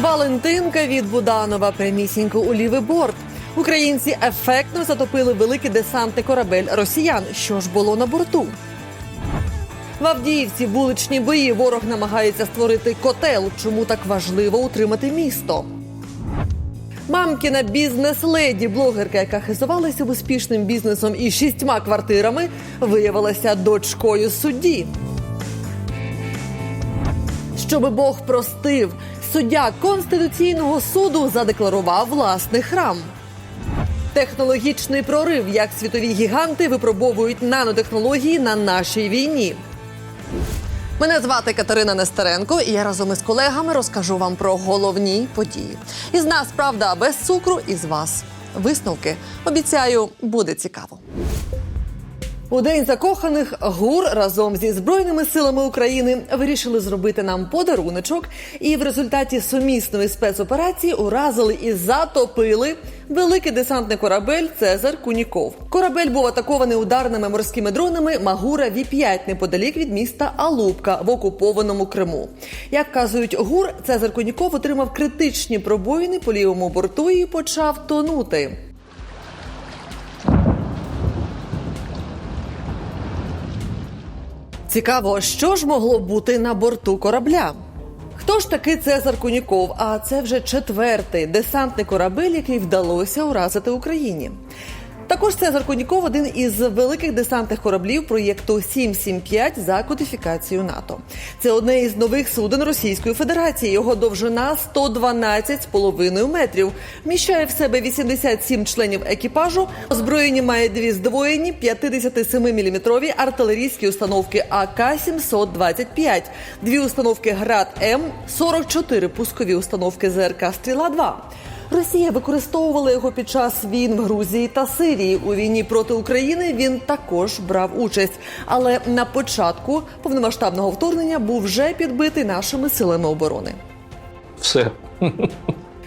Валентинка від Буданова прямісінько у лівий борт. Українці ефектно затопили великий десантний корабель росіян. Що ж було на борту? В Авдіївці вуличні бої ворог намагається створити котел. Чому так важливо утримати місто? Мамкіна бізнес-леді, блогерка, яка хизувалася успішним бізнесом і шістьма квартирами, виявилася дочкою судді. Щоби Бог простив, суддя Конституційного суду задекларував власний храм. Технологічний прорив, як світові гіганти випробовують нанотехнології на нашій війні. Мене звати Катерина Нестеренко, і я разом із колегами розкажу вам про головні події. Із нас правда без цукру, і з вас висновки. Обіцяю, буде цікаво. У день закоханих ГУР разом зі збройними силами України вирішили зробити нам подаруночок, і в результаті сумісної спецоперації уразили і затопили великий десантний корабель Цезар Куніков. Корабель був атакований ударними морськими дронами Магура Ві 5 неподалік від міста Алубка в окупованому Криму. Як вказують ГУР, Цезар Куніков отримав критичні пробоїни по лівому борту і почав тонути. Цікаво, що ж могло бути на борту корабля? Хто ж таки Цезар Куніков? А це вже четвертий десантний корабель, який вдалося уразити Україні. Також Цезар Куніков один із великих десантних кораблів проєкту 775 за кодифікацією НАТО. Це одне із нових суден Російської Федерації. Його довжина 112,5 метрів. Вміщає в себе 87 членів екіпажу. Озброєння має дві здвоєні 57-мм артилерійські установки АК-725, дві установки ГРАД М, 44 пускові установки ЗРК Стріла 2 Росія використовувала його під час війн в Грузії та Сирії. У війні проти України він також брав участь. Але на початку повномасштабного вторгнення був вже підбитий нашими силами оборони. Все.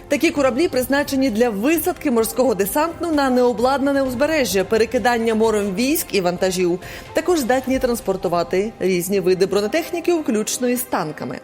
Такі кораблі призначені для висадки морського десанту на необладнане узбережжя, перекидання морем військ і вантажів. Також здатні транспортувати різні види бронетехніки, включно із танками.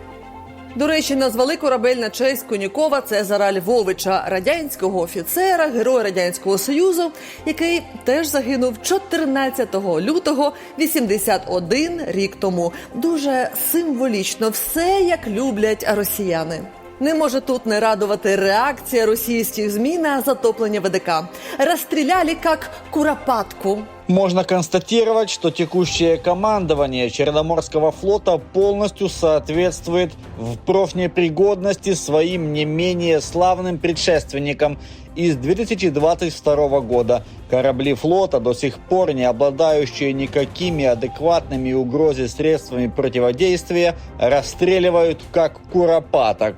До речі, назвали корабель на честь Конікова Цезара Львовича, радянського офіцера, героя радянського союзу, який теж загинув 14 лютого 81 рік тому. Дуже символічно, все як люблять росіяни. Не може тут не радувати реакція російських змі на затоплення ВДК. Розстріляли як куропатку. Можно констатировать, что текущее командование Черноморского флота полностью соответствует в профнепригодности своим не менее славным предшественникам из 2022 года. Корабли флота, до сих пор не обладающие никакими адекватными угрозе средствами противодействия, расстреливают как куропаток.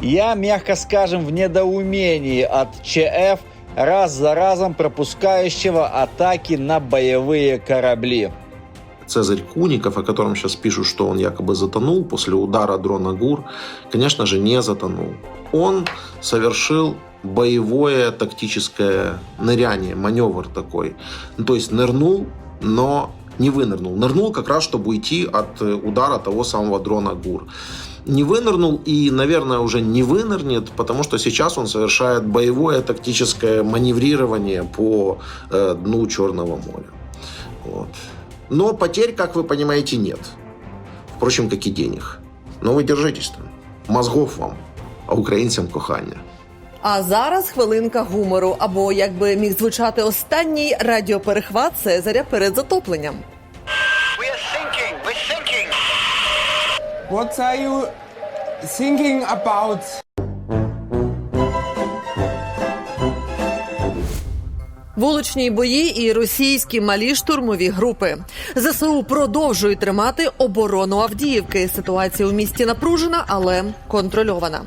Я, мягко скажем, в недоумении от ЧФ, раз за разом пропускающего атаки на боевые корабли. Цезарь Куников, о котором сейчас пишут, что он якобы затонул после удара дрона ГУР, конечно же, не затонул. Он совершил боевое тактическое ныряние, маневр такой. Ну, то есть нырнул, но не вынырнул. Нырнул как раз, чтобы уйти от удара того самого дрона ГУР. Не вынырнул и, наверное, уже не вынырнет, потому что сейчас он совершает боевое тактическое маневрирование по э, дну Черного моря. Вот. Но потерь, как вы понимаете, нет. Впрочем, как и денег. Но вы держитесь там. Мозгов вам, а українцям кохання. А зараз хвилинка гумору, або як би міг звучати останній радіоперехват Цезаря перед затопленням. What are you thinking about? Вуличні бої і російські малі штурмові групи. ЗСУ продовжують тримати оборону Авдіївки. Ситуація у місті напружена, але контрольована.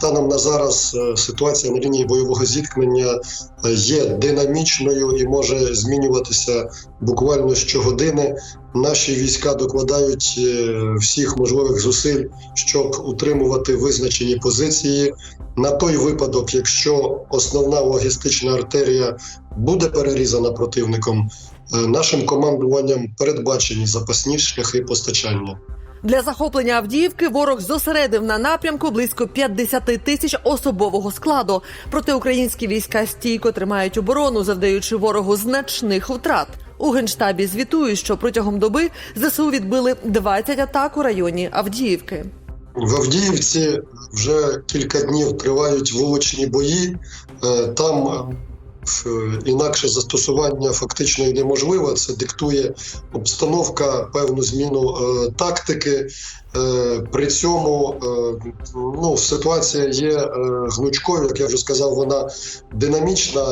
Станом на зараз е, ситуація на лінії бойового зіткнення е, є динамічною і може змінюватися буквально щогодини. Наші війська докладають е, всіх можливих зусиль, щоб утримувати визначені позиції. На той випадок, якщо основна логістична артерія буде перерізана противником, нашим командуванням передбачені запасні шляхи постачання. Для захоплення Авдіївки ворог зосередив на напрямку близько 50 тисяч особового складу. Проте українські війська стійко тримають оборону, завдаючи ворогу значних втрат. У генштабі звітують, що протягом доби ЗСУ відбили 20 атак у районі Авдіївки. В Авдіївці вже кілька днів тривають вуличні бої. Е, Там інакше застосування фактично неможливо. Це диктує обстановка, певну зміну е, тактики. Е, При цьому е, ну, ситуація є е, гнучкою, як я вже сказав, вона динамічна.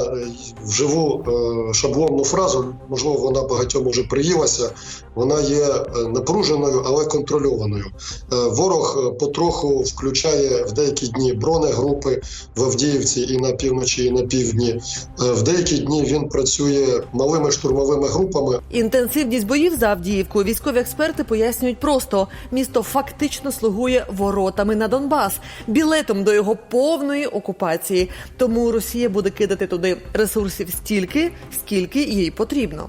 Вживу шаблонну фразу, можливо, вона багатьом уже приїлася. Вона є напруженою, але контрольованою. Ворог потроху включає в деякі дні бронегрупи в Авдіївці і на півночі, і на півдні. В деякі дні він працює малими штурмовими групами. Інтенсивність боїв за Авдіївку військові експерти пояснюють просто: місто фактично слугує воротами на Донбас, білетом до його повної окупації. Тому Росія буде кидати туди ресурсів стільки, скільки їй потрібно.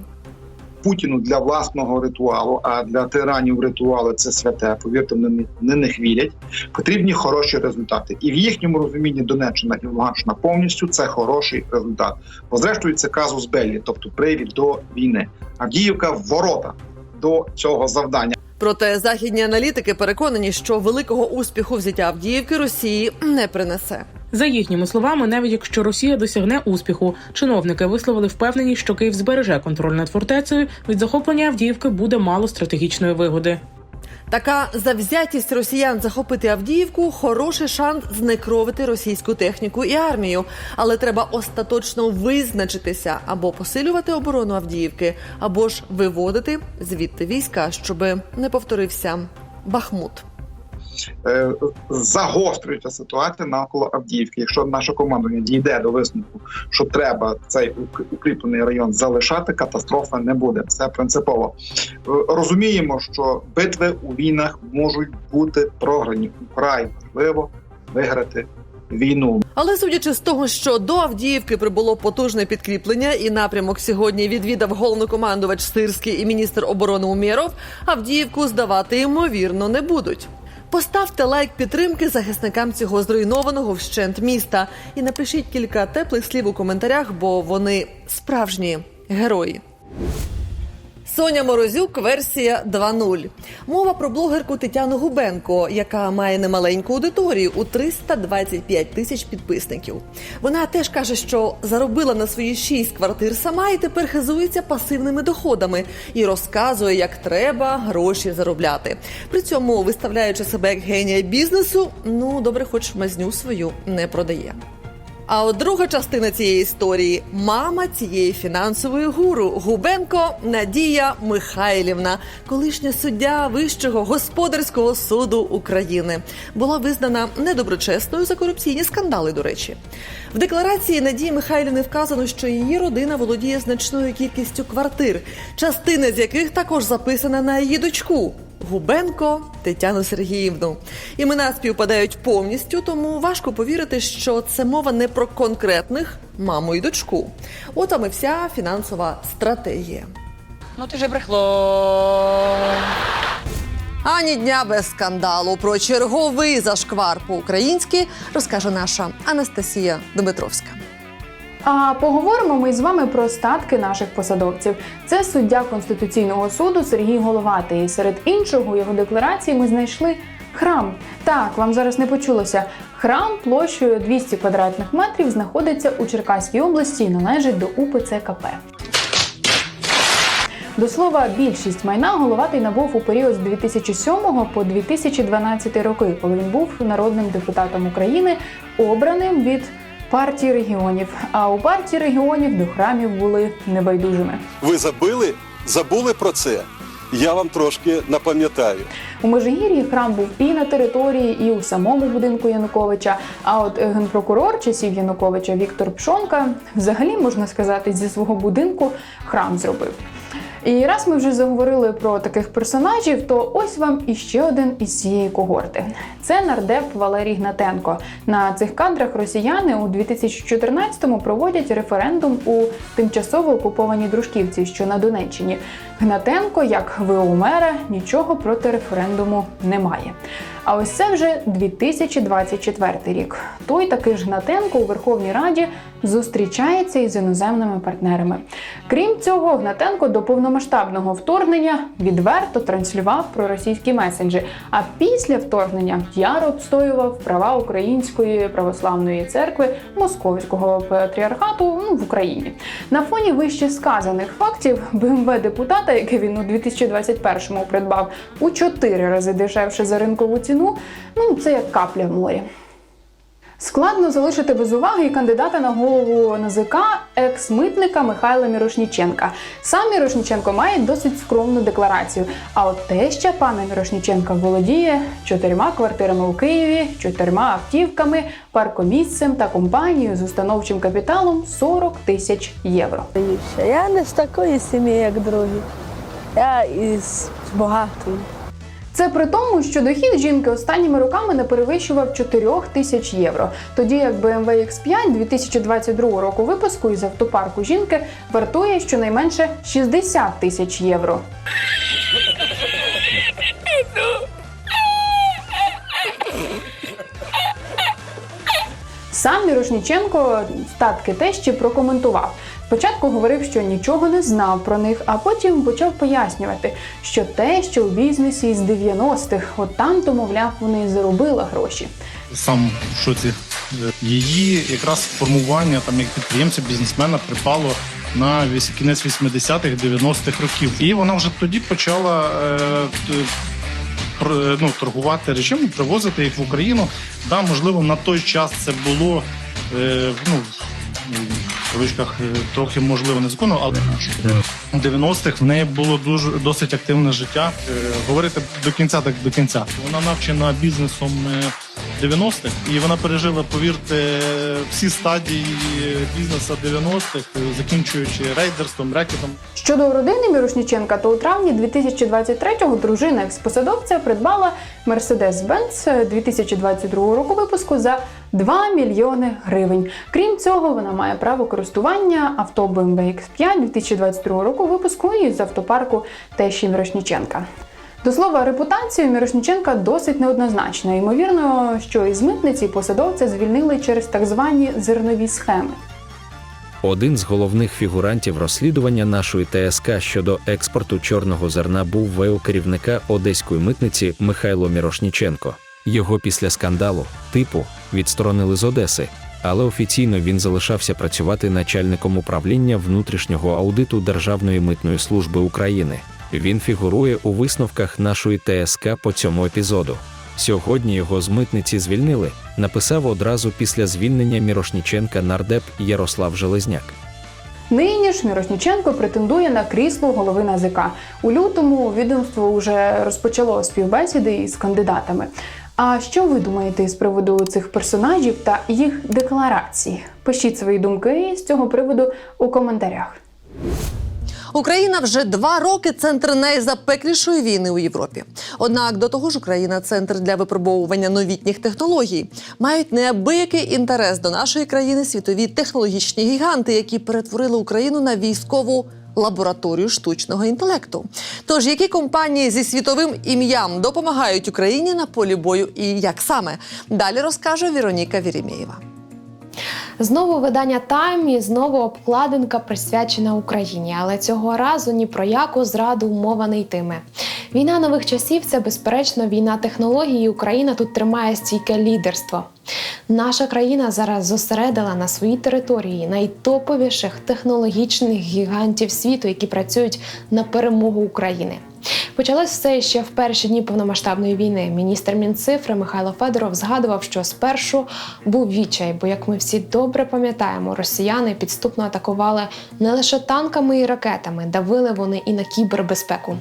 Путіну для власного ритуалу, а для тиранів ритуали це святе. Повірте, вони не- не них вірять. Потрібні хороші результати, і в їхньому розумінні Донеччина і Луганщина повністю це хороший результат. Бо зрештою це казус беллі, тобто привід до війни. Авдіївка ворота до цього завдання. Проте західні аналітики переконані, що великого успіху взяття Авдіївки Росії не принесе. За їхніми словами, навіть якщо Росія досягне успіху, чиновники висловили впевненість, що Київ збереже контроль над фортецею. Від захоплення Авдіївки буде мало стратегічної вигоди. Така завзятість росіян захопити Авдіївку хороший шанс знекровити російську техніку і армію. Але треба остаточно визначитися або посилювати оборону Авдіївки, або ж виводити звідти війська, щоб не повторився Бахмут. Е, загострюється ситуація навколо Авдіївки. Якщо наше командування дійде до висновку, що треба цей укріплений район залишати, катастрофи не буде. Це принципово. Е, Розуміємо, що битви у війнах можуть бути програні. Вкрай важливо виграти війну. Але судячи з того, що до Авдіївки прибуло потужне підкріплення, і напрямок сьогодні відвідав головнокомандувач Сирський і міністр оборони Умєров, Авдіївку здавати ймовірно не будуть. Поставте лайк підтримки захисникам цього зруйнованого вщент міста і напишіть кілька теплих слів у коментарях, бо вони справжні герої. Соня Морозюк, версія 2.0. Мова про блогерку Тетяну Губенко, яка має немаленьку аудиторію у 325 тисяч підписників. Вона теж каже, що заробила на свої шість квартир сама і тепер хизується пасивними доходами і розказує, як треба гроші заробляти. При цьому, виставляючи себе як генія бізнесу, ну добре, хоч мазню свою не продає. А от друга частина цієї історії мама цієї фінансової гуру Губенко Надія Михайлівна, колишня суддя Вищого господарського суду України, була визнана недоброчесною за корупційні скандали. До речі, в декларації Надії Михайлівни вказано, що її родина володіє значною кількістю квартир, частина з яких також записана на її дочку. Губенко Тетяну Сергіївну. Імена співпадають повністю, тому важко повірити, що це мова не про конкретних маму і дочку. От там і вся фінансова стратегія. Ну ти же брехло. Ані дня без скандалу про черговий зашквар по-українськи розкаже наша Анастасія Дмитровська. А поговоримо ми з вами про статки наших посадовців. Це суддя Конституційного суду Сергій Головатий. Серед іншого його декларації ми знайшли храм. Так, вам зараз не почулося. Храм площею 200 квадратних метрів знаходиться у Черкаській області і належить до УПЦ КП. До слова, більшість майна головатий набув у період з 2007 по 2012 роки, коли він був народним депутатом України, обраним від партії регіонів. А у партії регіонів до храмів були небайдужими. Ви забили? Забули про це? Я вам трошки напам'ятаю. У Межигір'ї храм був і на території, і у самому будинку Януковича. А от генпрокурор часів Януковича Віктор Пшонка взагалі можна сказати зі свого будинку храм зробив. І раз ми вже заговорили про таких персонажів, то ось вам іще один із цієї когорти. Це нардеп Валерій Гнатенко. На цих кадрах росіяни у 2014-му проводять референдум у тимчасово окупованій Дружківці, що на Донеччині. Гнатенко, як ВО мера, нічого проти референдуму не має. А ось це вже 2024 рік. Той такий ж Гнатенко у Верховній Раді зустрічається із іноземними партнерами. Крім цього, Гнатенко до повномасштабного вторгнення відверто транслював про російські меседжі. А після вторгнення яро обстоював права Української православної церкви Московського патріархату ну, в Україні. На фоні вище сказаних фактів БМВ депутата, яке він у 2021-му придбав у 4 рази дешевше за ринкову ціну, ну це як капля в морі. Складно залишити без уваги і кандидата на голову НАЗК екс-митника Михайла Мірошніченка. Сам Мірошніченко має досить скромну декларацію. А от теща пана Мірошніченка володіє чотирма квартирами у Києві, чотирма автівками, паркомісцем та компанією з установчим капіталом 40 тисяч євро. Я не з такої сім'ї, як другі. Я із багатої. Це при тому, що дохід жінки останніми роками не перевищував 4 тисяч євро. Тоді як BMW X5 2022 року випуску із автопарку жінки вартує щонайменше 60 тисяч євро. Сам Мірошніченко статки тещі прокоментував. Спочатку говорив, що нічого не знав про них, а потім почав пояснювати, що те, що у бізнесі з 90-х, от там, то, мовляв, вони і заробила гроші. Сам в шоці. Її якраз формування там як підприємця, бізнесмена припало на кінець 80-х, 90-х років. І вона вже тоді почала е, т- ну, торгувати речами, привозити їх в Україну. Да, можливо, на той час це було е, ну, в кавичках е, трохи можливо незаконно, але в 90-х в неї було дуже досить активне життя. Е, Говорити до кінця, так до кінця. Вона навчена бізнесом е, 90-х, і вона пережила, повірте, всі стадії бізнесу 90-х, е, закінчуючи рейдерством, рекетом. Щодо родини Мірошніченка, то у травні 2023-го дружина експосадовця придбала Mercedes-Benz 2022 року випуску за 2 мільйони гривень. Крім цього, вона має право користування авто BMW X5 2022 року випуску із автопарку тещі Мірошніченка. До слова, репутація Мірошніченка досить неоднозначна. Ймовірно, що із митниці посадовця звільнили через так звані зернові схеми. Один з головних фігурантів розслідування нашої ТСК щодо експорту чорного зерна був ВО керівника одеської митниці Михайло Мірошніченко. Його після скандалу, типу, відсторонили з Одеси, але офіційно він залишався працювати начальником управління внутрішнього аудиту Державної митної служби України. Він фігурує у висновках нашої ТСК по цьому епізоду. Сьогодні його з митниці звільнили, написав одразу після звільнення Мірошніченка нардеп Ярослав Железняк. Нині ж Мірошніченко претендує на крісло голови НАЗК. У лютому відомство вже розпочало співбесіди із кандидатами. А що ви думаєте з приводу цих персонажів та їх декларацій? Пишіть свої думки з цього приводу у коментарях. Україна вже два роки центр найзапеклішої війни у Європі. Однак до того ж, Україна центр для випробовування новітніх технологій. Мають неабиякий інтерес до нашої країни світові технологічні гіганти, які перетворили Україну на військову. Лабораторію штучного інтелекту. Тож які компанії зі світовим ім'ям допомагають Україні на полі бою і як саме далі розкаже Віроніка Вірімєєва. Знову видання Тайм і знову обкладинка присвячена Україні, але цього разу ні про яку зраду мова не йтиме. Війна нових часів це безперечно війна технологій. Україна тут тримає стійке лідерство. Наша країна зараз зосередила на своїй території найтоповіших технологічних гігантів світу, які працюють на перемогу України. Почалось все ще в перші дні повномасштабної війни. Міністр Мінцифри Михайло Федоров згадував, що спершу був відчай, бо, як ми всі добре пам'ятаємо, росіяни підступно атакували не лише танками і ракетами, давили вони і на кібербезпеку.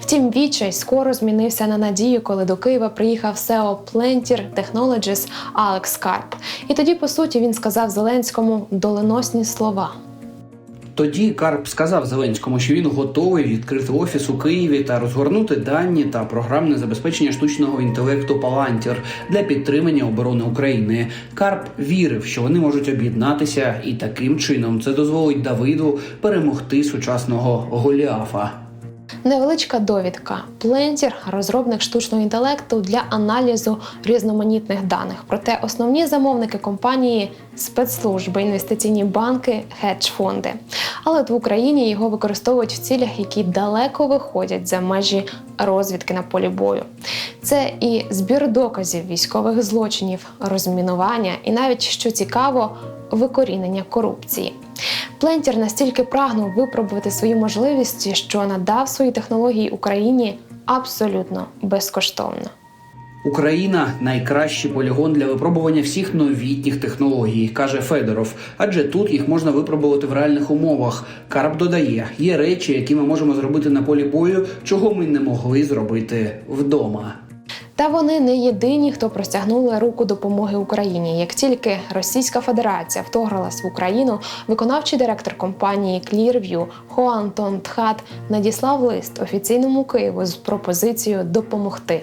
Втім, відчай скоро змінився на надію, коли до Києва приїхав SEO Plantier Technologies Алекс Карп. І тоді, по суті, він сказав Зеленському доленосні слова. Тоді Карп сказав Зеленському, що він готовий відкрити офіс у Києві та розгорнути дані та програмне забезпечення штучного інтелекту Палантір для підтримання оборони України. Карп вірив, що вони можуть об'єднатися, і таким чином це дозволить Давиду перемогти сучасного Голіафа. Невеличка довідка. Плентір розробник штучного інтелекту для аналізу різноманітних даних. Проте основні замовники компанії спецслужби, інвестиційні банки, хедж-фонди. Але в Україні його використовують в цілях, які далеко виходять за межі розвідки на полі бою. Це і збір доказів військових злочинів, розмінування, і навіть що цікаво, викорінення корупції. Плентір настільки прагнув випробувати свої можливості, що надав свої технології Україні абсолютно безкоштовно. Україна найкращий полігон для випробування всіх новітніх технологій, каже Федоров. Адже тут їх можна випробувати в реальних умовах. Карп додає, є речі, які ми можемо зробити на полі бою, чого ми не могли зробити вдома. Та вони не єдині, хто простягнули руку допомоги Україні. Як тільки Російська Федерація вторглась в Україну, виконавчий директор компанії Clearview Хуан Тон Тхат надіслав лист офіційному Києву з пропозицією допомогти.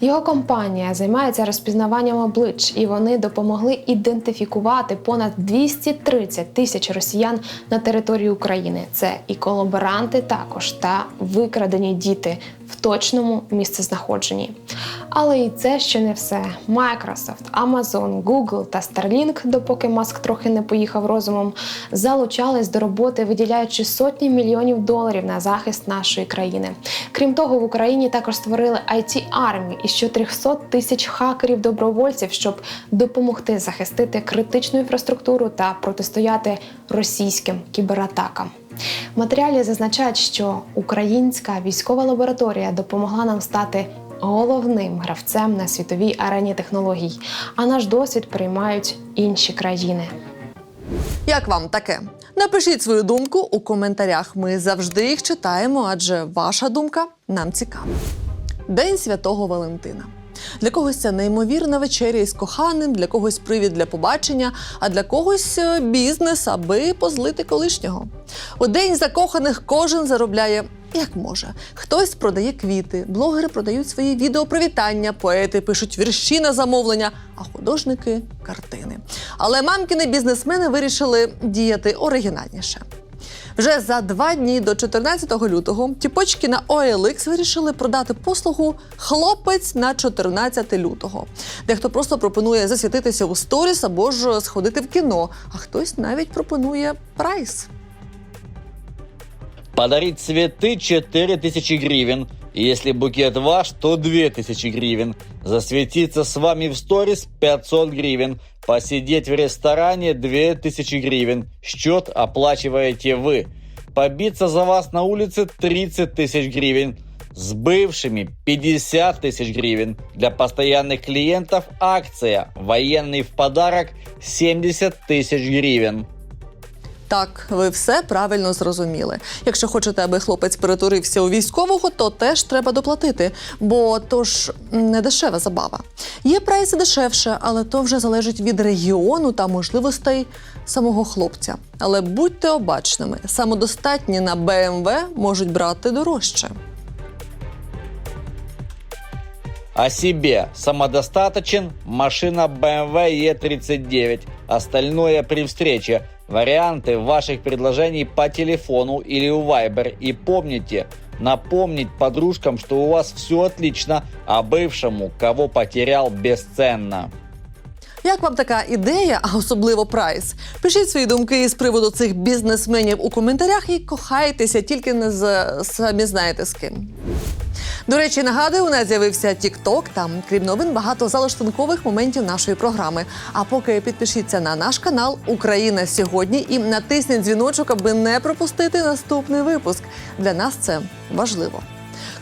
Його компанія займається розпізнаванням облич, і вони допомогли ідентифікувати понад 230 тисяч росіян на території України. Це і колаборанти також та викрадені діти точному місцезнаходженні. Але і це ще не все. Microsoft, Amazon, Google та Starlink, допоки Маск трохи не поїхав розумом, залучались до роботи, виділяючи сотні мільйонів доларів на захист нашої країни. Крім того, в Україні також створили it армію із 400 тисяч хакерів-добровольців, щоб допомогти захистити критичну інфраструктуру та протистояти російським кібератакам. Матеріалі зазначають, що українська військова лабораторія допомогла нам стати головним гравцем на світовій арені технологій, а наш досвід приймають інші країни. Як вам таке? Напишіть свою думку у коментарях. Ми завжди їх читаємо, адже ваша думка нам цікава. День святого Валентина. Для когось це неймовірна вечеря із коханим, для когось привід для побачення, а для когось е, бізнес, аби позлити колишнього. У день закоханих кожен заробляє як може. Хтось продає квіти, блогери продають свої відеопривітання, поети пишуть вірші на замовлення, а художники картини. Але мамкіни бізнесмени вирішили діяти оригінальніше. Вже за два дні до 14 лютого тіпочки на OLX вирішили продати послугу хлопець на 14 лютого. Дехто просто пропонує засвітитися у сторіс або ж сходити в кіно, а хтось навіть пропонує прайс. Подарить цветы 4000 гривен. Если букет ваш, то 2000 гривен. Засветиться с вами в сторис 500 гривен. Посидеть в ресторане 2000 гривен. Счет оплачиваете вы. Побиться за вас на улице 30 тысяч гривен. С бывшими 50 тысяч гривен. Для постоянных клиентов акция. Военный в подарок 70 тысяч гривен. Так, ви все правильно зрозуміли. Якщо хочете, аби хлопець перетворився у військового, то теж треба доплатити, бо то ж не дешева забава. Є прайси дешевше, але то вже залежить від регіону та можливостей самого хлопця. Але будьте обачними, самодостатні на БМВ можуть брати дорожче. О себе самодостаточен, машина BMW E39. Остальное при встрече. Варианты ваших предложений по телефону или у Viber. И помните, напомнить подружкам, что у вас все отлично, а бывшему, кого потерял, бесценно. Як вам така ідея, а особливо прайс? Пишіть свої думки з приводу цих бізнесменів у коментарях і кохайтеся тільки не з самі знаєте з ким. До речі, нагадую, у нас з'явився TikTok, Там, крім новин, багато залаштункових моментів нашої програми. А поки підпишіться на наш канал Україна сьогодні і натисніть дзвіночок, аби не пропустити наступний випуск. Для нас це важливо.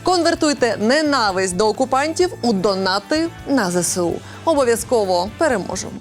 Конвертуйте ненависть до окупантів у донати на ЗСУ. Обов'язково переможемо.